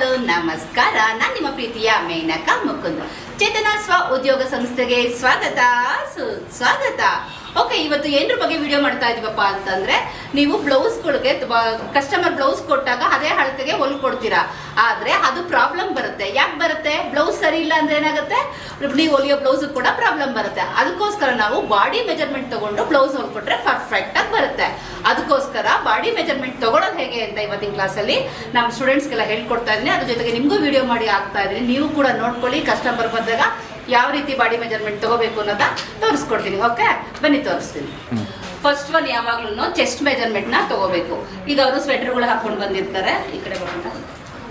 Hello ನಮಸ್ಕಾರ. ನಾನು ನಿಮ್ಮ ಪ್ರೀತಿಯ ಮೇನಕ ಮುಕುಂದ್. ಚೇತನ ಸ್ವ ಉದ್ಯೋಗ ಸಂಸ್ಥೆಗೆ ಸ್ವಾಗತ. ಸ್ವಾಗತ. ಓಕೆ ಇವತ್ತು ಏನರ ಬಗ್ಗೆ ವಿಡಿಯೋ ಮಾಡ್ತಾ ಇದೀವಪ್ಪ ಅಂತಂದ್ರೆ, ನೀವು ಬ್ಲೌಸ್ಗಳಿಗೆ ಕಸ್ಟಮರ್ ಬ್ಲೌಸ್ ಕೊಟ್ಟಾಗ ಅದೇ ಹಳತೆಗೆ ಹೊಲ್ಕೊಡ್ತೀರಾ ಆದ್ರೆ ಅದು ಪ್ರಾಬ್ಲಮ್ ಬರುತ್ತೆ. ಯಾಕೆ ಬರುತ್ತೆ? ಬ್ಲೌಸ್ ಸರಿ ಇಲ್ಲ ಅಂದ್ರೆ ಏನಾಗುತ್ತೆ? ನೀವು ಹೊಲಿಯೋ ಬ್ಲೌಸ್ ಕೂಡ ಪ್ರಾಬ್ಲಮ್ ಬರುತ್ತೆ. ಅದಕ್ಕೋಸ್ಕರ ನಾವು ಬಾಡಿ ಮೆಜರ್ಮೆಂಟ್ ತಗೊಂಡು ಬ್ಲೌಸ್ ಹೊಲ್ಕೊಟ್ರೆ ಪರ್ಫೆಕ್ಟ್ ಆಗಿ ಬರುತ್ತೆ. ಅದಕ್ಕೋಸ್ಕರ ಬಾಡಿ ಮೆಜರ್ಮೆಂಟ್ ತಗೊಳ್ಳೋದು ಹೇಗೆ ಅಂತ ಇವತ್ತಿನ ಕ್ಲಾಸಲ್ಲಿ ನಮ್ಮ ಸ್ಟೂಡೆಂಟ್ಸ್ಗೆಲ್ಲ ಹೇಳ್ಕೊಡ್ತಾ ಇದ್ದೀನಿ. ಅದ್ರ ಜೊತೆಗೆ ನಿಮಗೂ ವಿಡಿಯೋ ಮಾಡಿ ಆಗ್ತಾ ಇದ್ದೀನಿ. ನೀವು ಕೂಡ ನೋಡ್ಕೊಳ್ಳಿ ಕಸ್ಟಮರ್ ಯಾವ ರೀತಿ ಬಾಡಿ ಮೆಜರ್ಮೆಂಟ್ ತಗೋಬೇಕು ಅನ್ನೋದ ತೋರಿಸ್ಕೊಡ್ತೀನಿ ಓಕೆ ಬನ್ನಿ ತೋರಿಸ್ತೀನಿ. ಫಸ್ಟ್ ಒನ್ ಯಾವಾಗ್ಲೂ ಚೆಸ್ಟ್ ಮೆಜರ್ಮೆಂಟ್ನ ತಗೋಬೇಕು. ಈಗ ಅವರು ಸ್ವೆಟರ್ಗಳು ಹಾಕೊಂಡು ಬಂದಿರ್ತಾರೆ. ಈ ಕಡೆ ಬರೋಣ.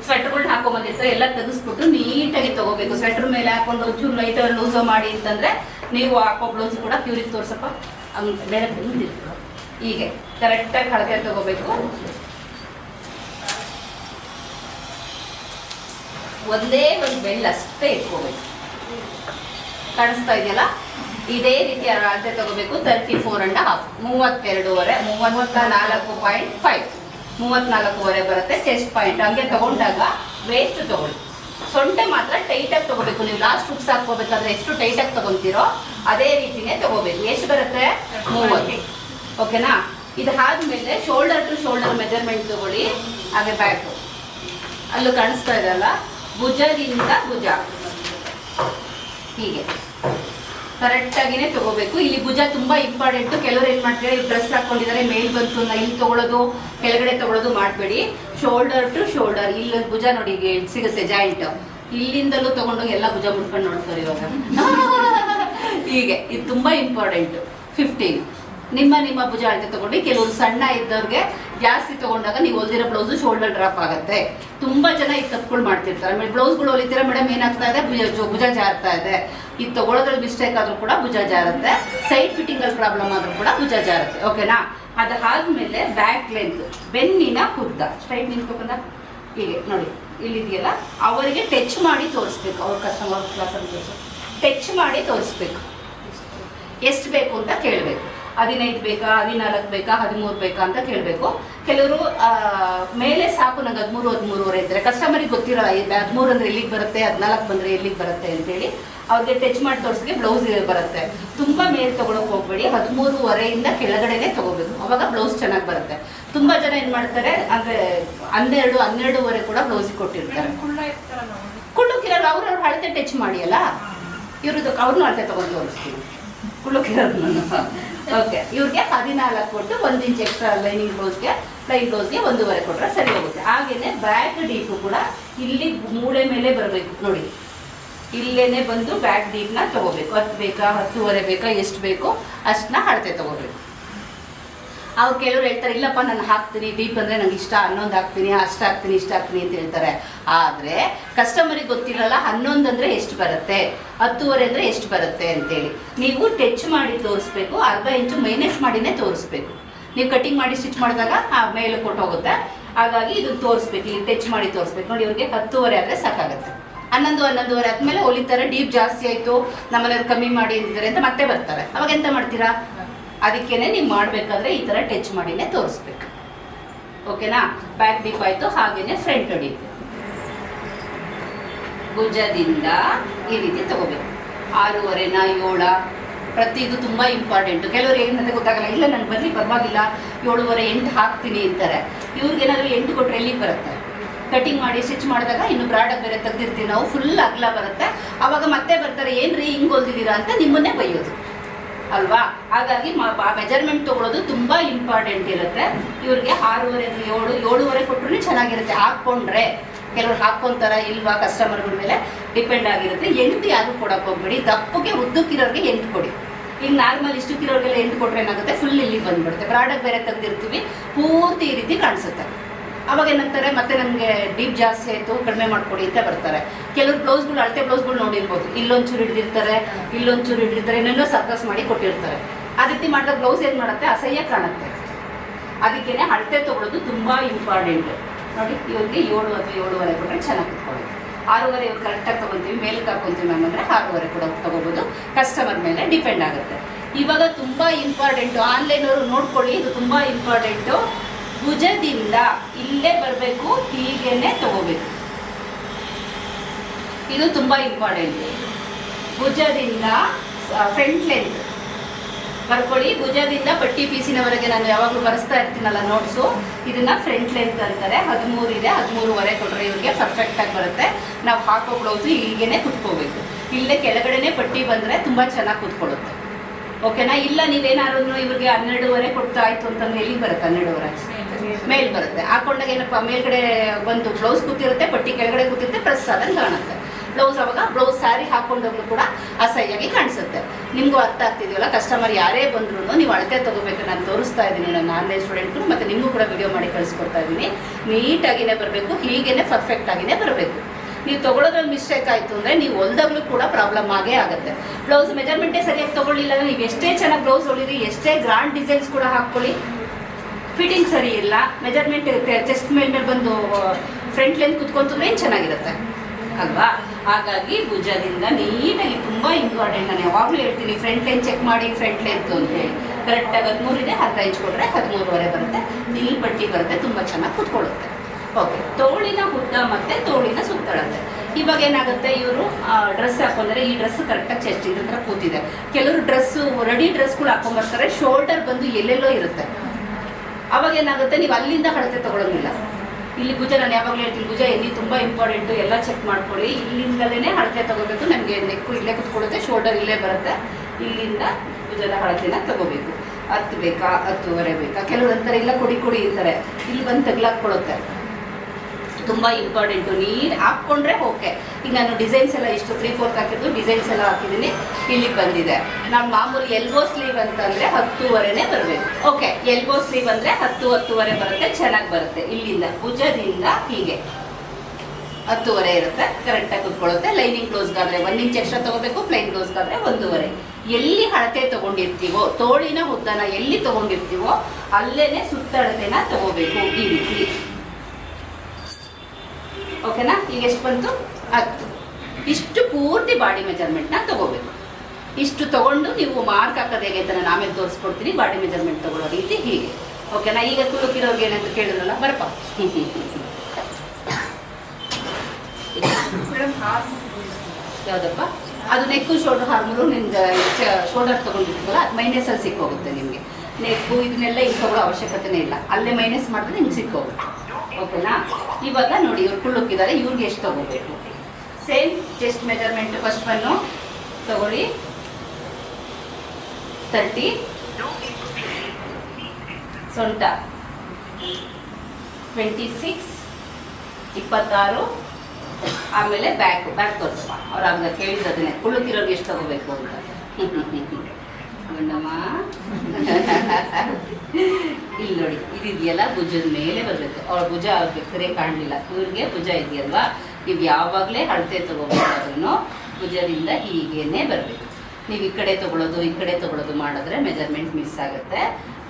ಸ್ವೆಟರ್ಗಳನ್ನ ಹಾಕೊಂಡ್ ಬಂದಿರ್ತಾರೆ. ಎಲ್ಲ ತೆಗೆಸ್ಬಿಟ್ಟು ನೀಟಾಗಿ ತಗೋಬೇಕು. ಸ್ವೆಟರ್ ಮೇಲೆ ಹಾಕೊಂಡು ಒಂಚೂರು ಲೈಟ್ ಲೂಸ್ ಮಾಡಿ ಅಂತಂದ್ರೆ ನೀವು ಹಾಕೋ ಬ್ಲೌಸ್ ಕೂಡ ಪ್ಯೂರಿ ತೋರ್ಸಪ್ಪ. ಬೇರೆ ಹೀಗೆ. ಕರೆಕ್ಟಾಗಿ ಹಳಕೆ ತಗೋಬೇಕು. ಒಂದೇ ಒಂದು ಬೆಲ್ಲ ಅಷ್ಟೇ ಇಟ್ಕೋಬೇಕು. ಕಾಣಿಸ್ತಾ ಇದೆಯಲ್ಲ? ಇದೇ ರೀತಿ ಅಳತೆ ತಗೋಬೇಕು? ತರ್ಟಿ ಫೋರ್ ಅಂಡ್ ಹಾಫ್ ಮೂವತ್ತೆರಡೂವರೆ ಮೂವತ್ತ ನಾಲ್ಕು ಪಾಯಿಂಟ್ ಫೈವ್ ಮೂವತ್ನಾಲ್ಕೂವರೆ ಬರುತ್ತೆ ಚೆಸ್ಟ್ ಪಾಯಿಂಟ್ ಹಂಗೆ ತಗೊಂಡಾಗ ವೇಸ್ಟ್ ತಗೊಳ್ಳಿ. ಸೊಂಟೆ ಮಾತ್ರ ಟೈಟಾಗಿ ತಗೋಬೇಕು. ನೀವು ಲಾಸ್ಟ್ ಹುಕ್ಸ್ ಹಾಕೋಬೇಕಾದ್ರೆ ಎಷ್ಟು ಟೈಟಾಗಿ ತಗೊಂತೀರೋ ಅದೇ ರೀತಿನೇ ತಗೋಬೇಕು. ಎಷ್ಟು ಬರುತ್ತೆ? ಮೂವತ್ತು. ಓಕೆನಾ? ಇದಾದ್ಮೇಲೆ ಶೋಲ್ಡರ್ ಟು ಶೋಲ್ಡರ್ ಮೆಜರ್ಮೆಂಟ್ ತಗೊಳ್ಳಿ. ಹಾಗೆ ಬ್ಯಾಕ್ ಅಲ್ಲೂ ಕಾಣಿಸ್ತಾ ಇದೆಯಲ್ಲ ಭುಜದಿಂದ ಭುಜ. ಹೀಗೆ. ಕರೆಕ್ಟ್ ಆಗಿನೇ ತಗೋಬೇಕು. ಇಲ್ಲಿ ಭುಜ ತುಂಬಾ ಇಂಪಾರ್ಟೆಂಟ್ ಕೆಲವರು ಏನ್ ಮಾಡ್ತಾರೆ ಡ್ರೆಸ್ ಹಾಕೊಂಡಿದ್ದಾರೆ, ಮೇಲ್ ಬಂತು ನಾ ಇಲ್ಲಿ ತಗೊಳ್ಳೋದು ಕೆಳಗಡೆ ತಗೊಳ್ಳೋದು ಮಾಡಬೇಡಿ. ಶೋಲ್ಡರ್ ಟು ಶೋಲ್ಡರ್ ಇಲ್ಲಿ ಭುಜ ನೋಡಿ ಸಿಗುತ್ತೆ ಜಾಯಿಂಟ್ ಇಲ್ಲಿಂದಲೂ ತಗೊಂಡು ಎಲ್ಲ ಭುಜ ಮುಟ್ಕೊಂಡು ನೋಡ್ತಾರೆ ಇವಾಗ. ಹೀಗೆ, ಇದು ತುಂಬಾ ಇಂಪಾರ್ಟೆಂಟ್ ಫಿಫ್ಟೀನ್ ನಿಮ್ಮ ನಿಮ್ಮ ಭುಜ ಅಳತೆ ತಗೊಂಡು, ಕೆಲವರು ಸಣ್ಣ ಇದ್ದವ್ರಿಗೆ ಜಾಸ್ತಿ ತಗೊಂಡಾಗ ನೀವು ಹೊಲ್ದಿರೋ ಬ್ಲೌಸ್ ಶೋಲ್ಡರ್ ಡ್ರಾಪ್ ಆಗುತ್ತೆ. ತುಂಬಾ ಜನ ಈ ತಪ್ಪುಗಳು ಮಾಡ್ತಿರ್ತಾರೆ. ಆಮೇಲೆ ಬ್ಲೌಸ್ಗಳು ಹೊಲಿತೀರಾ ಮೇಡಮ್ ಏನಾಗ್ತಾ ಇದೆ? ಭುಜ ಭುಜ ಜಾರ್ತಾ ಇದೆ. ಇದು ತಗೊಳ್ಳೋದ್ರಲ್ಲಿ ಮಿಸ್ಟೇಕ್ ಆದರೂ ಕೂಡ ಭುಜ ಜಾರುತ್ತೆ ಸೈಡ್ ಫಿಟ್ಟಿಂಗಲ್ಲಿ ಪ್ರಾಬ್ಲಮ್ ಆದರೂ ಕೂಡ ಭುಜ ಜಾರುತ್ತೆ ಓಕೆನಾ ಅದಾದ್ಮೇಲೆ ಬ್ಯಾಕ್ ಲೆಂತ್ ಬೆನ್ನಿನ ಉದ್ದ. ಸ್ಟ್ರೈಟ್ ನಿಂತ್ಕೊಂಡ ಹೀಗೆ, ನೋಡಿ, ಇಲ್ಲಿದೆಯಲ್ಲ? ಅವರಿಗೆ ಟಚ್ ಮಾಡಿ ತೋರಿಸ್ಬೇಕು. ಅವ್ರ ಕಸ್ಟಮರ್ ಕ್ಲಾಸಲ್ಲಿ ಅಂತ ಟಚ್ ಮಾಡಿ ತೋರಿಸ್ಬೇಕು. ಎಷ್ಟು ಬೇಕು ಅಂತ ಕೇಳಬೇಕು. ಹದಿನೈದು ಬೇಕಾ, ಹದಿನಾಲ್ಕು ಬೇಕಾ, ಹದಿಮೂರು ಬೇಕಾ ಅಂತ ಕೇಳಬೇಕು. ಕೆಲವರು ಮೇಲೆ ಸಾಕು ನಂಗೆ ಹದಿಮೂರು, ಹದಿಮೂರುವರೆ ಇದ್ದರೆ ಕಸ್ಟಮರಿಗೆ ಗೊತ್ತಿರಲ್ಲ ಹದಿಮೂರು ಅಂದರೆ ಎಲ್ಲಿಗೆ ಬರುತ್ತೆ, ಹದಿನಾಲ್ಕು ಬಂದ್ರೆ ಎಲ್ಲಿಗೆ ಬರುತ್ತೆ ಅಂತೇಳಿ. ಅವ್ರಿಗೆ ಟಚ್ ಮಾಡಿ ತೋರಿಸಿದ್ರೆ ಬ್ಲೌಸ್ ಬರುತ್ತೆ. ತುಂಬಾ ಮೇಲೆ ತಗೊಳಕ್ ಹೋಗ್ಬೇಡಿ, ಹದಿಮೂರುವರೆಯಿಂದ ಕೆಳಗಡೆನೆ ತಗೋಬೇಕು. ಅವಾಗ ಬ್ಲೌಸ್ ಚೆನ್ನಾಗಿ ಬರುತ್ತೆ. ತುಂಬಾ ಜನ ಏನು ಮಾಡ್ತಾರೆ, ಅಂದ್ರೆ ಹನ್ನೆರಡು, ಹನ್ನೆರಡುವರೆ ಕೂಡ ಬ್ಲೌಸಿಗೆ ಕೊಟ್ಟಿರ್ತಾರೆ. ಕೊಡೋಕಿರಲ್ಲ ಅವ್ರವ್ರ ಅಳತೆ ಟಚ್ ಮಾಡಿ ಅಲ್ಲ ಇವ್ರದ್ದು, ಅವ್ರನ್ನೂ ಅಳತೆ ತಗೊಂಡು ತೋರಿಸ್ತೀವಿ ಕುಳ್ಳುಕಿರೋದು ಓಕೆ ಇವ್ರಿಗೆ ಹದಿನಾಲ್ಕು ಕೊಟ್ಟು ಒಂದು ಇಂಚ್ ಎಕ್ಸ್ಟ್ರಾ ಲೈನಿಂಗ್ ಬ್ಲೌಸ್ಗೆ ಪ್ಲೈನ್ ಬ್ಲೌಸ್ಗೆ ಒಂದೂವರೆ ಕೊಟ್ಟರೆ ಸರಿ ಹೋಗುತ್ತೆ. ಹಾಗೇನೆ ಬ್ಯಾಕ್ ಡೀಪು ಕೂಡ ಇಲ್ಲಿ ಮೂಳೆ ಮೇಲೆ ಬರಬೇಕು ನೋಡಿ. ಇಲ್ಲೇನೆ ಬಂದು ಬ್ಯಾಕ್ ಡೀಪ್ನ ತಗೋಬೇಕು. ಹತ್ತು ಬೇಕಾ, ಹತ್ತುವರೆ ಬೇಕಾ, ಎಷ್ಟು ಬೇಕೋ ಅಷ್ಟನ್ನ ಅಳತೆ ತಗೋಬೇಕು. ಅವ್ರು ಕೆಲವ್ರು ಹೇಳ್ತಾರೆ, ಇಲ್ಲಪ್ಪ, ನಾನು ಹಾಕ್ತೀನಿ ಡೀಪ್ ಅಂದರೆ ನಂಗೆ ಇಷ್ಟ, ಹನ್ನೊಂದು ಹಾಕ್ತೀನಿ, ಅಷ್ಟು ಹಾಕ್ತೀನಿ, ಇಷ್ಟ ಹಾಕ್ತೀನಿ ಅಂತ ಹೇಳ್ತಾರೆ. ಆದರೆ ಕಸ್ಟಮರಿಗೆ ಗೊತ್ತಿರಲ್ಲ, ಹನ್ನೊಂದು ಅಂದರೆ ಎಷ್ಟು ಬರುತ್ತೆ, ಹತ್ತುವರೆ ಅಂದರೆ ಎಷ್ಟು ಬರುತ್ತೆ ಅಂತೇಳಿ. ನೀವು ಟಚ್ ಮಾಡಿ ತೋರಿಸ್ಬೇಕು, ಅರ್ಧ ಇಂಚು ಮೈನಸ್ ಮಾಡಿನೇ ತೋರಿಸ್ಬೇಕು. ನೀವು ಕಟಿಂಗ್ ಮಾಡಿ ಸ್ಟಿಚ್ ಮಾಡಿದಾಗ, ಆ ಮೇಲೆ ಕೊಟ್ಟು ಹೋಗುತ್ತೆ. ಹಾಗಾಗಿ ಇದು ತೋರಿಸ್ಬೇಕು, ಇಲ್ಲಿ ಟಚ್ ಮಾಡಿ ತೋರಿಸ್ಬೇಕು. ನೋಡಿ, ಇವ್ರಿಗೆ ಹತ್ತುವರೆ ಆದರೆ ಸಾಕಾಗುತ್ತೆ. ಹನ್ನೊಂದು, ಹನ್ನೊಂದುವರೆ ಆದಮೇಲೆ ಹೊಲಿತಾರೆ ಡೀಪ್ ಜಾಸ್ತಿ ಆಯಿತು, ನಮ್ಮನೆಯವ್ರು ಕಮ್ಮಿ ಮಾಡಿ ಅಂತಿದ್ದಾರೆ ಅಂತ ಮತ್ತೆ ಬರ್ತಾರೆ. ಅವಾಗ ಎಂತ ಮಾಡ್ತೀರಾ? ಅದಕ್ಕೇನೆ ನೀವು ಮಾಡಬೇಕಾದ್ರೆ ಈ ಥರ ಟಚ್ ಮಾಡಿನೇ ತೋರಿಸ್ಬೇಕು. ಓಕೆನಾ ಬ್ಯಾಕ್ ಡಿಪ್ ಆಯಿತು, ಹಾಗೇನೆ ಫ್ರಂಟ್ ಹೊಡಿಬೇಕು ಭುಜದಿಂದ ಈ ರೀತಿ ತಗೋಬೇಕು. ಆರೂವರೆನ ಏಳ. ಪ್ರತಿ ಇದು ತುಂಬ ಇಂಪಾರ್ಟೆಂಟು ಕೆಲವರು ಏನಂತ ಗೊತ್ತಾಗಲ್ಲ, ಇಲ್ಲ ನಾನು ಬರಲಿ, ಪರವಾಗಿಲ್ಲ, ಏಳುವರೆ ಎಂಟು ಹಾಕ್ತೀನಿ ಅಂತಾರೆ. ಇವ್ರಿಗೇನಾದ್ರು ಎಂಟು ಕೊಟ್ಟರೆ ಎಲ್ಲಿಗೆ ಬರುತ್ತೆ? ಕಟಿಂಗ್ ಮಾಡಿ ಸ್ಟಿಚ್ ಮಾಡಿದಾಗ ಇನ್ನು ಬ್ರಾಡಾಗಿ ಬೇರೆ ತೆಗೆದಿರ್ತೀವಿ ನಾವು ಫುಲ್ ಅಗಲ ಬರುತ್ತೆ. ಅವಾಗ ಮತ್ತೆ ಬರ್ತಾರೆ, ಏನ್ರಿ ಹಿಂಗ್ ಹೊಲ್ದಿದ್ದೀರಾ? ಅಂತ ನಿಮ್ಮನ್ನೇ ಬೈಯೋದು. ಅಲ್ವಾ? ಹಾಗಾಗಿ ಮೆಜರ್ಮೆಂಟ್ ತಗೊಳ್ಳೋದು ತುಂಬಾ ಇಂಪಾರ್ಟೆಂಟ್ ಇರುತ್ತೆ. ಇವ್ರಿಗೆ ಆರೂವರೆ ಏಳು, ಏಳುವರೆ ಕೊಟ್ಟರು ಚೆನ್ನಾಗಿರುತ್ತೆ. ಹಾಕ್ಕೊಂಡ್ರೆ ಕೆಲವ್ರು ಹಾಕ್ಕೊಂತಾರ ಇಲ್ವಾ ಕಸ್ಟಮರ್ಗಳ ಮೇಲೆ ಡಿಪೆಂಡ್ ಆಗಿರುತ್ತೆ. ಎಂಟು ಯಾರು ಕೊಡಕ್ ಹೋಗ್ಬೇಡಿ. ದಪ್ಪಗೆ ಉದ್ದಕ್ಕಿರೋರಿಗೆ ಎಂಟು ಕೊಡಿ. ಈಗ ನಾರ್ಮಲ್ ಇಷ್ಟಕ್ಕಿರೋರಿಗೆಲ್ಲ ಎಂಟು ಕೊಟ್ರೆ ಏನಾಗುತ್ತೆ? ಫುಲ್ ಇಲ್ಲಿ ಬಂದ್ಬಿಡುತ್ತೆ. ಪ್ರಾಡಕ್ಟ್ ಬೇರೆ ತೆಗ್ದಿರ್ತೀವಿ. ಪೂರ್ತಿ ಈ ರೀತಿ ಕಾಣಿಸುತ್ತೆ. ಅವಾಗ ಏನಂತಾರೆ, ಮತ್ತೆ ನಮಗೆ ಡೀಪ್ ಜಾಸ್ತಿ ಆಯಿತು, ಕಡಿಮೆ ಮಾಡ್ಕೊಡಿ ಅಂತ ಬರ್ತಾರೆ. ಕೆಲವರು ಬ್ಲೌಸ್ಗಳು ಅಳತೆ ಬ್ಲೌಸ್ಗಳು ನೋಡಿರ್ಬೋದು. ಇಲ್ಲೊಂಚೂರು ಹಿಡಿದಿರ್ತಾರೆ ಇಲ್ಲೊಂಚೂರು ಹಿಡಿದಿರ್ತಾರೆ ಏನೇನೋ ಸರ್ಕಸ್ ಮಾಡಿ ಕೊಟ್ಟಿರ್ತಾರೆ. ಆ ರೀತಿ ಮಾಡಿದಾಗ ಬ್ಲೌಸ್ ಏನು ಮಾಡುತ್ತೆ? ಅಸಹ್ಯ ಕಾಣುತ್ತೆ. ಅದಕ್ಕೇನೆ ಅಳತೆ ತೊಗೊಳ್ಳೋದು ತುಂಬ ಇಂಪಾರ್ಟೆಂಟ್ ನೋಡಿ ಇವರಿಗೆ ಏಳು ಅಥವಾ ಏಳುವರೆ ಕೊಟ್ಟರೆ ಚೆನ್ನಾಗಿ ಕುತ್ಕೊಳ್ಳೋದು ಆರೂವರೆ ಇವ್ರು ಕರೆಕ್ಟಾಗಿ ತೊಗೊತೀವಿ, ಮೇಲಕ್ಕೆ ಮ್ಯಾಮ್ ಅಂದರೆ ಆರೂವರೆ ಕೂಡ ತೊಗೋಬೋದು. ಕಸ್ಟಮರ್ ಮೇಲೆ ಡಿಪೆಂಡ್ ಆಗುತ್ತೆ. ಇವಾಗ ತುಂಬ ಇಂಪಾರ್ಟೆಂಟು ಆನ್ಲೈನವರು ನೋಡ್ಕೊಳ್ಳಿ, ಇದು ತುಂಬ ಇಂಪಾರ್ಟೆಂಟು ಭುಜದಿಂದ ಇಲ್ಲೇ ಬರಬೇಕು, ಹೀಗೇನೆ ತಗೋಬೇಕು. ಇದು ತುಂಬಾ ಇಂಪಾರ್ಟೆಂಟ್ ಭುಜದಿಂದ ಫ್ರಂಟ್ ಲೆಂತ್ ಬರ್ಕೊಳ್ಳಿ, ಭುಜದಿಂದ ಪಟ್ಟಿ ಪೀಸಿನವರೆಗೆ ನಾನು ಯಾವಾಗಲೂ ಬರೆಸ್ತಾ ಇರ್ತೀನಲ್ಲ ನೋಟ್ಸು ಇದನ್ನ ಫ್ರಂಟ್ ಲೆಂತ್ ಅಂತಾರೆ. ಹದಿಮೂರು ಇದೆ, ಹದಿಮೂರುವರೆ ಕೊಟ್ಟರೆ ಇವ್ರಿಗೆ ಪರ್ಫೆಕ್ಟ್ ಆಗಿ ಬರುತ್ತೆ. ನಾವು ಹಾಕೋ ಬ್ಲೌಸು ಹೀಗೇನೆ ಕುತ್ಕೋಬೇಕು. ಇಲ್ಲೇ ಕೆಳಗಡೆನೆ ಪಟ್ಟಿ ಬಂದ್ರೆ ತುಂಬಾ ಚೆನ್ನಾಗಿ ಕುತ್ಕೊಳ್ಳುತ್ತೆ. ಓಕೆನಾ ಇಲ್ಲ, ನೀವೇನಾದ್ರು ಇವ್ರಿಗೆ ಹನ್ನೆರಡುವರೆ ಕೊಡ್ತಾ ಆಯ್ತು ಅಂತಂದ್ರೆ ಎಲ್ಲಿಗೆ ಬರುತ್ತೆ ಹನ್ನೆರಡುವರೆ? ಮೇಲ್ ಬರುತ್ತೆ. ಹಾಕೊಂಡಾಗ ಏನಪ್ಪ ಮೇಲ್ಗಡೆ ಒಂದು ಬ್ಲೌಸ್ ಕೂತಿರುತ್ತೆ, ಪಟ್ಟಿ ಕೆಳಗಡೆ ಕೂತಿರುತ್ತೆ ಪ್ರೆಸ್ ಆದಂಗೆ ಕಾಣುತ್ತೆ. ಬ್ಲೌಸ್ ಅವಾಗ ಬ್ಲೌಸ್ ಸ್ಯಾರಿ ಹಾಕೊಂಡೋಗ್ಲೂ ಕೂಡ ಅಸಹ್ಯಾಗಿ ಕಾಣಿಸುತ್ತೆ. ನಿಮಗೂ ಅರ್ಥ ಆಗ್ತಿದೆಯಲ್ಲ ಕಸ್ಟಮರ್ ಯಾರೇ ಬಂದ್ರು ನೀವು ಅಳತೆ ತಗೋಬೇಕು, ನಾನು ತೋರಿಸ್ತಾ ಇದ್ದೀನಿ ನನ್ನ ಆನ್ಲೈನ್ ಸ್ಟೂಡೆಂಟ್ರು ಮತ್ತೆ ನಿಮಗೂ ಕೂಡ ವಿಡಿಯೋ ಮಾಡಿ ಕಳಿಸ್ಕೊಡ್ತಾ ಇದ್ದೀನಿ. ನೀಟಾಗಿನೇ ಬರಬೇಕು, ಹೀಗೇನೆ ಪರ್ಫೆಕ್ಟ್ ಆಗಿನೇ ಬರಬೇಕು. ನೀವು ತಗೊಳ್ಳೋದ್ರಲ್ಲಿ ಮಿಸ್ಟೇಕ್ ಆಯಿತು ಅಂದರೆ ನೀವು ಹೊಲ್ದಾಗ್ಲೂ ಕೂಡ ಪ್ರಾಬ್ಲಮ್ ಆಗೇ ಆಗುತ್ತೆ. ಬ್ಲೌಸ್ ಮೆಜರ್ಮೆಂಟೇ ಸರಿಯಾಗಿ ತೊಗೊಳ್ಳಿಲ್ಲ ಅಂದ್ರೆ ನೀವು ಎಷ್ಟೇ ಚೆನ್ನಾಗಿ ಬ್ಲೌಸ್ ಹೊಲಿರಿ ಎಷ್ಟೇ ಗ್ರ್ಯಾಂಡ್ ಡಿಸೈನ್ಸ್ ಕೂಡ ಹಾಕ್ಕೊಳ್ಳಿ. ಫಿಟ್ಟಿಂಗ್ ಸರಿ ಇಲ್ಲ ಮೆಜರ್ಮೆಂಟ್ ಚೆಸ್ಟ್ ಮೇಲೆ ಮೇಲೆ ಬಂದು ಫ್ರಂಟ್ ಲೆಂತ್ ಕುತ್ಕೊಂತಂದ್ರೆ ಏನು ಚೆನ್ನಾಗಿರುತ್ತೆ? ಅಲ್ವಾ? ಹಾಗಾಗಿ ಭುಜದಿಂದ ನೀಟಾಗಿ ತುಂಬ ಇಂಪಾರ್ಟೆಂಟ್ ನಾನು ಯಾವಾಗಲೂ ಹೇಳ್ತೀನಿ ಫ್ರಂಟ್ ಲೈನ್ ಚೆಕ್ ಮಾಡಿ ಫ್ರಂಟ್ ಲೆಂತ್ ಅಂತ ಹೇಳಿ. ಕರೆಕ್ಟಾಗಿ ಹದಿಮೂರಿದೆ ಅರ್ಧ ಇಂಚ್ ಕೊಟ್ಟರೆ ಹದಿಮೂರುವರೆ ಬರುತ್ತೆ. ನೀಲ್ ಪಟ್ಟಿ ಬರುತ್ತೆ, ತುಂಬ ಚೆನ್ನಾಗಿ ಕುತ್ಕೊಳ್ಳುತ್ತೆ. ಓಕೆ ತೋಳಿನ ಉದ್ದ ಮತ್ತೆ ತೋಳಿನ ಸುತ್ತಳತೆ. ಇವಾಗ ಏನಾಗುತ್ತೆ ಇವರು ಡ್ರೆಸ್ ಹಾಕೊಂಡ್ರೆ ಈ ಡ್ರೆಸ್ ಕರೆಕ್ಟಾಗಿ ಚೆಸ್ಟ್ ಇದ್ರ ಹತ್ರ ಕೂತಿದೆ. ಕೆಲವರು ಡ್ರೆಸ್ಸು ರೆಡಿ ಡ್ರೆಸ್ಗಳು ಹಾಕೊಂಡ್ಬರ್ತಾರೆ ಶೋಲ್ಡರ್ ಬಂದು ಎಲ್ಲೆಲ್ಲೋ ಇರುತ್ತೆ. ಅವಾಗ ಏನಾಗುತ್ತೆ? ನೀವು ಅಲ್ಲಿಂದ ಅಳತೆ ತಗೊಳ್ಳೋಂಗಿಲ್ಲ ಇಲ್ಲಿ ಭುಜ ನಾನು ಯಾವಾಗಲೂ ಹೇಳ್ತೀನಿ, ಭುಜ ಎಲ್ಲಿ ತುಂಬ ಇಂಪಾರ್ಟೆಂಟು ಎಲ್ಲ ಚೆಕ್ ಮಾಡ್ಕೊಳ್ಳಿ. ಇಲ್ಲಿಂದಲೇ ಅಳತೆ ತಗೋಬೇಕು. ನಮಗೆ ನೆಕ್ಕು ಇಲ್ಲೇ ಕುತ್ಕೊಳ್ಳುತ್ತೆ ಶೋಲ್ಡರ್ ಇಲ್ಲೇ ಬರುತ್ತೆ. ಇಲ್ಲಿಂದ ಭುಜದ ಅಳತೆನ ತಗೋಬೇಕು. ಹತ್ತು ಬೇಕಾ? ಹತ್ತುವರೆ ಬೇಕಾ? ಕೆಲವರು ಅಂತಾರೆ, ಇಲ್ಲ ಕೊಡಿ ಕೊಡಿ ಇರ್ತಾರೆ ಇಲ್ಲಿ ಬಂದು ತಗ್ಲಾಕ್ಕೊಳ್ಳುತ್ತೆ ತುಂಬ ಇಂಪಾರ್ಟೆಂಟು ನೀರು ಹಾಕ್ಕೊಂಡ್ರೆ ಓಕೆ ಈಗ ನಾನು ಡಿಸೈನ್ಸ್ ಎಲ್ಲ ಇಷ್ಟು ತ್ರೀ ಫೋರ್ತ್ ಹಾಕಿದ್ದು ಡಿಸೈನ್ಸ್ ಎಲ್ಲ ಹಾಕಿದ್ದೀನಿ. ಇಲ್ಲಿಗೆ ಬಂದಿದೆ. ನಾನು ಮಾಮೂಲಿ ಎಲ್ಬೋ ಸ್ಲೀವ್ ಅಂತಂದರೆ ಹತ್ತುವರೆನೇ ಬರಬೇಕು. ಓಕೆ ಎಲ್ಬೋ ಸ್ಲೀವ್ ಅಂದರೆ ಹತ್ತು, ಹತ್ತುವರೆ ಬರುತ್ತೆ, ಚೆನ್ನಾಗಿ ಬರುತ್ತೆ. ಇಲ್ಲಿಂದ, ಭುಜದಿಂದ ಹೀಗೆ. ಹತ್ತುವರೆ ಇರುತ್ತೆ ಕರೆಕ್ಟಾಗಿ ಕುತ್ಕೊಳ್ಳುತ್ತೆ. ಲೈನಿಂಗ್ ಕ್ಲೋಸ್ಗಾದರೆ ಒಂದು ಇಂಚ್ ಎಕ್ಸ್ಟ್ರಾ ತಗೋಬೇಕು ಪ್ಲೈನ್ ಕ್ಲೋಸ್ಗಾದರೆ ಒಂದೂವರೆ. ಎಲ್ಲಿ ಅಳತೆ ತೊಗೊಂಡಿರ್ತೀವೋ, ತೋಳಿನ ಉದ್ದನ ಎಲ್ಲಿ ತಗೊಂಡಿರ್ತೀವೋ, ಅಲ್ಲೇನೆ ಸುತ್ತಳತೆನ ತಗೋಬೇಕು. ಈ ರೀತಿ. ಓಕೆನಾ? ಈಗ ಎಷ್ಟು ಬಂತು? ಹತ್ತು. ಇಷ್ಟು ಪೂರ್ತಿ ಬಾಡಿ ಮೆಜರ್ಮೆಂಟ್ನ ತಗೋಬೇಕು. ಇಷ್ಟು ತಗೊಂಡು ನೀವು ಮಾರ್ಕ್ ಹಾಕೋದು ಹೇಗೆ ಅಂತ ನಾನು ಆಮೇಲೆ ತೋರಿಸ್ಕೊಡ್ತೀನಿ. ಬಾಡಿ ಮೆಜರ್ಮೆಂಟ್ ತಗೊಳ್ಳೋ ರೀತಿ ಹೀಗೆ. ಓಕೆನಾ? ಈಗ ಕುಲುಕಿರೋರ್ಗೆ ಏನಂತ ಕೇಳಿದ್ರಲ್ಲ ಬರಪ್ಪ ಯಾವುದಪ್ಪ? ಅದು ನೆಕ್ಕು ಶೋಲ್ಡರ್ ಹಾರ್ಮೋನು ನಿಮ್ದು ಶೋಲ್ಡರ್ ತೊಗೊಂಡಿರ್ತೀವಲ್ಲ ಅದು ಮೈನಸಲ್ಲಿ ಸಿಕ್ಕೋಗುತ್ತೆ ನಿಮಗೆ. ನೆಕ್ಕು ಇದನ್ನೆಲ್ಲ ಈಗ ತಗೊಳ್ಳೋ ಅವಶ್ಯಕತೆನೇ ಇಲ್ಲ. ಅಲ್ಲೇ ಮೈನಸ್ ಮಾಡಿದ್ರೆ ನಿಮ್ಗೆ ಸಿಕ್ಕೋಗುತ್ತೆ. ಓಕೆನಾ? ಇವಾಗ ನೋಡಿ ಇವ್ರು ಕುಳ್ಳುಕ್ಕಿದ್ದಾರೆ, ಇವ್ರಿಗೆ ಎಷ್ಟು ತಗೋಬೇಕು? ಸೇಮ್ ಚೆಸ್ಟ್ ಮೆಜರ್ಮೆಂಟ್ ಫಸ್ಟ್ ಬನ್ನು ತಗೊಳ್ಳಿ. ತರ್ಟಿ ಸೊಂಟ. ಟ್ವೆಂಟಿ ಸಿಕ್ಸ್ ಇಪ್ಪತ್ತಾರು. ಆಮೇಲೆ ಬ್ಯಾಕ್ ಬ್ಯಾಕ್ ತೋರಿಸಮ್ಮ ಅವ್ರು ಹಂಗ ಕೇಳಿದ್ದು ಅದನ್ನೇ. ಕುಳ್ಳುಕಿರೋರ್ಗೆ ಎಷ್ಟು ತಗೋಬೇಕು ಅಂತ. ಗಂಡಮ್ಮ ಇಲ್ಲಿ ನೋಡಿ, ಇದಿದೆಯಲ್ಲ, ಭುಜದ ಮೇಲೆ ಬರಬೇಕು. ಅವ್ರ ಭುಜ ಸರಿ ಕಾಣಲಿಲ್ಲ. ಇವ್ರಿಗೆ ಭುಜ ಇದೆಯಲ್ವಾ? ನೀವು ಯಾವಾಗಲೇ ಅಳತೆ ತಗೋಬೇಕಾದ್ರೂ ಭುಜದಿಂದ ಹೀಗೇನೆ ಬರಬೇಕು. ನೀವು ಈ ಕಡೆ ತಗೊಳ್ಳೋದು, ಈ ಕಡೆ ತಗೊಳ್ಳೋದು ಮಾಡಿದ್ರೆ ಮೆಜರ್ಮೆಂಟ್ ಮಿಸ್ ಆಗುತ್ತೆ.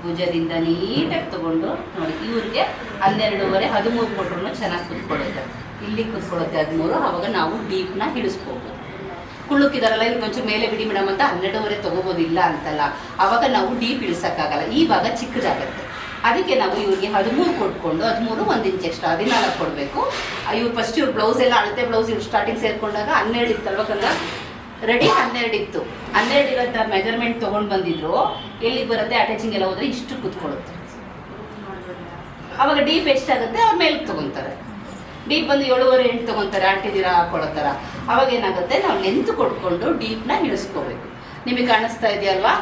ಭುಜದಿಂದ ನೀಟಾಗಿ ತಗೊಂಡು ನೋಡಿ, ಇವ್ರಿಗೆ ಹನ್ನೆರಡೂವರೆ, ಹದಿಮೂರು ಕೊಟ್ರು ಚೆನ್ನಾಗಿ ಕುತ್ಕೊಳ್ಳುತ್ತೆ. ಇಲ್ಲಿ ಕುತ್ಕೊಳ್ಳುತ್ತೆ ಹದಿಮೂರು, ಅವಾಗ ನಾವು ಡೀಪ್ನ ಹಿಡಿಸ್ಬೋದು ಕುಳ್ಳುಕ್ಕಿದಾರಲ್ಲ ಇವ್ರಿಗೆ ಒಂಚೂರು ಮೇಲೆ ಬಿಡಿ ಮೇಡಮ್ ಅಂತ ಹನ್ನೆರಡುವರೆ ತಗೋಬೋದಿಲ್ಲ ಅಂತಲ್ಲ. ಅವಾಗ ನಾವು ಡೀಪ್ ಇಳಿಸೋಕ್ಕಾಗಲ್ಲ ಈ ಭಾಗ ಚಿಕ್ಕದಾಗತ್ತೆ. ಅದಕ್ಕೆ ನಾವು ಇವ್ರಿಗೆ ಹದಿಮೂರು ಕೊಟ್ಕೊಂಡು, ಹದಿಮೂರು ಒಂದು ಇಂಚ್ ಎಕ್ಸ್ಟ್ರಾ ಹದಿನಾಲ್ಕು ಕೊಡಬೇಕು. ಇವ್ರು ಫಸ್ಟ್ ಇವ್ರು ಬ್ಲೌಸ್ ಎಲ್ಲ, ಅಳತೆ ಬ್ಲೌಸ್ ಇವ್ರು ಸ್ಟಾರ್ಟಿಂಗ್ ಸೇರ್ಕೊಂಡಾಗ ಹನ್ನೆರಡು ಕಂದ ರೆಡಿ ಹನ್ನೆರಡು ಇತ್ತು. ಹನ್ನೆರಡು ಇರೋಂಥ ಮೆಜರ್ಮೆಂಟ್ ತೊಗೊಂಡು ಬಂದಿದ್ರು. ಎಲ್ಲಿಗೆ ಬರುತ್ತೆ ಅಟ್ಯಾಚಿಂಗ್ ಎಲ್ಲ ಹೋದರೆ ಇಷ್ಟು ಕೂತ್ಕೊಳ್ಳುತ್ತೆ. ಅವಾಗ ಡೀಪ್ ಎಷ್ಟಾಗುತ್ತೆ ಅವ್ರ ಮೇಲೆ ತೊಗೊತಾರೆ. ಡೀಪ್ ಬಂದು ಏಳುವರೆ, ಎಂಟು ತೊಗೊತಾರೆ ಆಂಟಿದಿರ ಹಾಕೊಳ್ಳೋ ಥರ ಅವಾಗ ಏನಾಗುತ್ತೆ? ನಾವು ಲೆಂತ್ ಕೊಟ್ಕೊಂಡು ಡೀಪ್ನ ಇಳಿಸ್ಕೋಬೇಕು ನಿಮಗೆ ಕಾಣಿಸ್ತಾ ಇದೆಯಲ್ವಾ?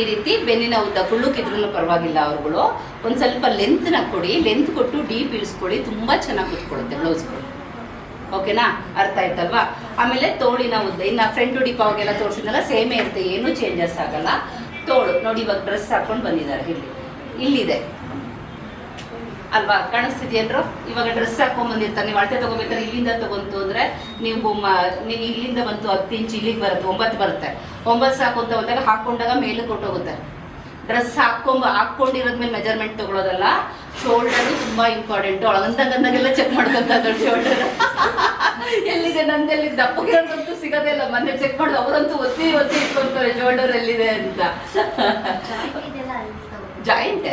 ಈ ರೀತಿ ಬೆನ್ನಿನ ಉದ್ದ ಕುಳ್ಳುಕಿದ್ರೂ ಪರವಾಗಿಲ್ಲ ಅವ್ರುಗಳು. ಒಂದು ಸ್ವಲ್ಪ ಲೆಂತ್ನ ಕೊಡಿ. ಲೆಂತ್ ಕೊಟ್ಟು ಡೀಪ್ ಇಳಿಸ್ಕೊಳ್ಳಿ. ತುಂಬ ಚೆನ್ನಾಗಿ ಕುತ್ಕೊಳ್ಳುತ್ತೆ ಬ್ಲೌಸ್ಗಳು ಓಕೆನಾ ಅರ್ಥ ಆಯ್ತಲ್ವಾ? ಆಮೇಲೆ ತೋಳಿನ ಉದ್ದ. ಇನ್ನು ಫ್ರಂಟ್ ಡೀಪ್ ಅವಾಗೆಲ್ಲ ತೋರಿಸಿದ್ನಲ್ಲ, ಸೇಮೇ ಇರುತ್ತೆ. ಏನೂ ಚೇಂಜಸ್ ಆಗಲ್ಲ. ತೋಳು. ನೋಡಿ, ಇವಾಗ ಡ್ರೆಸ್ ಹಾಕೊಂಡು ಬಂದಿದ್ದಾರೆ ಇಲ್ಲಿ. ಇಲ್ಲಿದೆ. ಅಲ್ವಾ ಕಾಣಿಸ್ತಿದ್ಯೇನ್ರು ಇವಾಗ ಡ್ರೆಸ್ ಹಾಕೊಂಡ್ ಬಂದಿರ್ತಾರೆ. ನೀವು ಅಳತೆ ತಗೋಬೇಕಾದ್ರೆ ಇಲ್ಲಿಂದ ತಗೊಂತು ಅಂದ್ರೆ ನೀವು ನೀವು ಇಲ್ಲಿಂದ ಬಂತು ಹತ್ತು ಇಂಚ್ ಇಲ್ಲಿಗೆ ಬರುತ್ತೆ ಒಂಬತ್ತು ಬರುತ್ತೆ. ಒಂಬತ್ತು ಸಾಕು ಅಂತ ಬಂದಾಗ ಹಾಕೊಂಡಾಗ ಮೇಲೆ ಕೊಟ್ಟೋಗುತ್ತೆ. ಡ್ರೆಸ್ ಹಾಕ್ಕೊಂಬ ಹಾಕೊಂಡಿರೋದ್ ಮೇಲೆ ಮೆಜರ್ಮೆಂಟ್ ತಗೊಳೋದಲ್ಲ ಶೋಲ್ಡರ್ ತುಂಬಾ ಇಂಪಾರ್ಟೆಂಟ್ ಒಳಗಂದಂಗಂದಾಗೆಲ್ಲ ಚೆಕ್ ಮಾಡ್ಕೊಂತ ಶೋಲ್ಡರ್ ಎಲ್ಲಿದೆ ನಂದೆಲ್ಲಿ ದಪ್ಪಗಿರೋದಂತೂ ಸಿಗೋದೇ ಇಲ್ಲ. ಮೊನ್ನೆ ಚೆಕ್ ಮಾಡೋದು ಅವರಂತೂ ಒತ್ತಿ ಒತ್ತಿ ಇಟ್ಕೊಂತಾರೆ ಶೋಲ್ಡರ್ ಎಲ್ಲಿದೆ ಅಂತ. ಜಾಯಿಂಟ್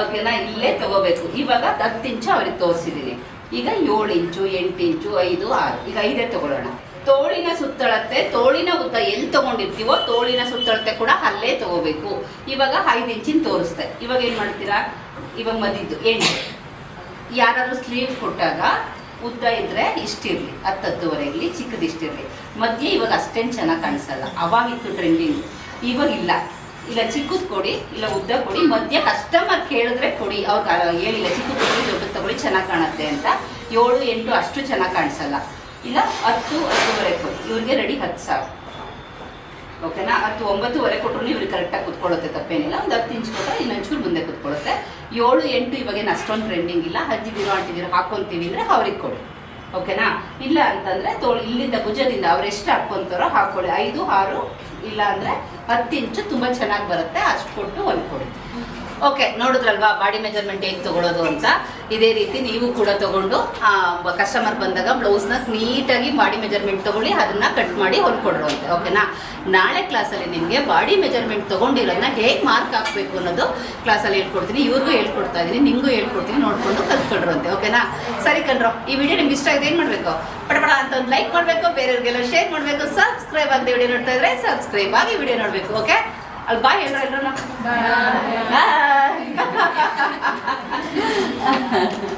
ಓಕೆನಾ ಇಲ್ಲೇ ತಗೋಬೇಕು. ಇವಾಗ ಹತ್ತು ಇಂಚು ಅವ್ರಿಗೆ ತೋರಿಸಿದ್ದೀನಿ ಈಗ ಏಳು ಇಂಚು, ಎಂಟು ಇಂಚು, ಐದು, ಆರು. ಈಗ ಐದೇ ತಗೊಳ್ಳೋಣ. ತೋಳಿನ ಸುತ್ತಳತೆ ತೋಳಿನ ಉದ್ದ ಎಲ್ಲಿ ತಗೊಂಡಿರ್ತೀವೋ ತೋಳಿನ ಸುತ್ತಳತೆ ಕೂಡ ಅಲ್ಲೇ ತಗೋಬೇಕು. ಇವಾಗ ಐದು ಇಂಚಿನ ತೋರಿಸ್ತೆ ಇವಾಗ ಏನು ಮಾಡ್ತೀರಾ? ಇವಾಗ ಮದಿದ್ದು ಎಂಟು. ಯಾರಾದರೂ ಸ್ಲೀವ್ ಕೊಟ್ಟಾಗ ಉದ್ದ ಇದ್ರೆ ಇಷ್ಟಿರ್ಲಿ. ಇರಲಿ ಚಿಕ್ಕದಿಷ್ಟಿರಲಿ. ಮಧ್ಯೆ ಇವಾಗ ಅಷ್ಟೇನು ಚೆನ್ನಾಗಿ ಕಾಣಿಸಲ್ಲ. ಅವಾಗಿತ್ತು ಟ್ರೆಂಡಿಂಗ್ ಇವಾಗ ಇಲ್ಲ ಚಿಕ್ಕದ್ ಕೊಡಿ, ಇಲ್ಲ ಉದ್ದ ಕೊಡಿ, ಮಧ್ಯ ಕಸ್ಟಮರ್ ಕೇಳಿದ್ರೆ ಕೊಡಿ. ಅವ್ರು ಏನಿಲ್ಲ ಚಿಕ್ಕದು ಕೊಡಿ, ದೊಡ್ಡದು ತಗೊಳ್ಳಿ, ಚೆನ್ನಾಗಿ ಕಾಣುತ್ತೆ ಅಂತ. ಏಳು, ಎಂಟು ಅಷ್ಟು ಚೆನ್ನಾಗಿ ಕಾಣಿಸಲ್ಲ. ಇಲ್ಲ, ಹತ್ತು, ಹತ್ತುವರೆ ಕೊಡಿ. ಇವ್ರಿಗೆ ರೆಡಿ ಹತ್ತು ಸಾವಿರ. ಓಕೆನಾ? ಹತ್ತು, ಒಂಬತ್ತುವರೆ ಕೊಟ್ಟರು ಇವ್ರಿಗೆ ಕರೆಕ್ಟಾಗಿ ಕುತ್ಕೊಳ್ಳುತ್ತೆ, ತಪ್ಪೇನಿಲ್ಲ. ಒಂದು ಹತ್ತು ಇಂಚ್ ಕೊಟ್ಟರೆ ಇನ್ನೊಂಚೂರು ಮುಂದೆ ಕುತ್ಕೊಳ್ಳುತ್ತೆ. ಏಳು, ಎಂಟು ಇವಾಗೇನು ಅಷ್ಟೊಂದು ಟ್ರೆಂಡಿಂಗ್ ಇಲ್ಲ. ಹಜ್ಜಿದಿರೋ ಅಂಟಿದಿರೋ ಹಾಕೊಂತೀವಿ ಅಂದರೆ ಅವ್ರಿಗೆ ಕೊಡಿ. ಓಕೆನಾ? ಇಲ್ಲ ಅಂತಂದರೆ ತೋಳು ಇಲ್ಲಿಂದ ಭುಜದಿಂದ ಅವ್ರು ಎಷ್ಟು ಹಾಕ್ಕೊಂತಾರೋ ಹಾಕ್ಕೊಳ್ಳಿ ಐದು, ಆರು ಇಲ್ಲ ಅಂದರೆ ಹತ್ತು ಇಂಚು ತುಂಬ ಚೆನ್ನಾಗಿ ಬರುತ್ತೆ ಅಷ್ಟು ಕೊಟ್ಟು ಒಂದು ಕೊಡಿ ಓಕೆ, ನೋಡಿದ್ರಲ್ವಾ, ಬಾಡಿ ಮೆಜರ್ಮೆಂಟ್ ಹೇಗೆ ತಗೊಳ್ಳೋದು ಅಂತ? ಇದೇ ರೀತಿ ನೀವು ಕೂಡ ತಗೊಂಡು ಕಸ್ಟಮರ್ ಬಂದಾಗ ಬ್ಲೌಸ್ನ ನೀಟಾಗಿ ಬಾಡಿ ಮೆಜರ್ಮೆಂಟ್ ತಗೊಳ್ಳಿ, ಅದನ್ನ ಕಟ್ ಮಾಡಿ ಹೊಲ್ಕೊಡ್ರು ಓಕೆನಾ ನಾಳೆ ಕ್ಲಾಸಲ್ಲಿ ನಿಮಗೆ ಬಾಡಿ ಮೆಜರ್ಮೆಂಟ್ ತಗೊಂಡಿರೋದನ್ನ ಹೇಗೆ ಮಾರ್ಕ್ ಹಾಕಬೇಕು ಅನ್ನೋದು ಕ್ಲಾಸಲ್ಲಿ ಹೇಳ್ಕೊಡ್ತೀನಿ, ಇವ್ರಿಗೂ ಹೇಳ್ಕೊಡ್ತಾ ಇದ್ದೀನಿ, ನಿಮಗೂ ಹೇಳ್ಕೊಡ್ತೀನಿ, ನೋಡ್ಕೊಂಡು ಕಲ್ತ್ಕೊಂಡ್ರಂತೆ ಓಕೆನಾ ಸರಿ ಕಣ್ರೋ, ಈ ವಿಡಿಯೋ ನಿಮ್ಗೆ ಇಷ್ಟ ಆಗಿದೆ ಏನು ಮಾಡಬೇಕು? ಪಡಪಡ ಅಂತ ಒಂದು ಲೈಕ್ ಮಾಡಬೇಕು, ಬೇರೆಯವ್ರಿಗೆಲ್ಲ ಶೇರ್ ಮಾಡಬೇಕು ಸಬ್ಸ್ಕ್ರೈಬ್ ಆಗದೆ ವಿಡಿಯೋ ನೋಡ್ತಾ ಇದ್ರೆ ಸಬ್ಸ್ಕ್ರೈಬ್ ಆಗಿ ವಿಡಿಯೋ ನೋಡಬೇಕು okay Albay, ano rin na. Bye! Bye!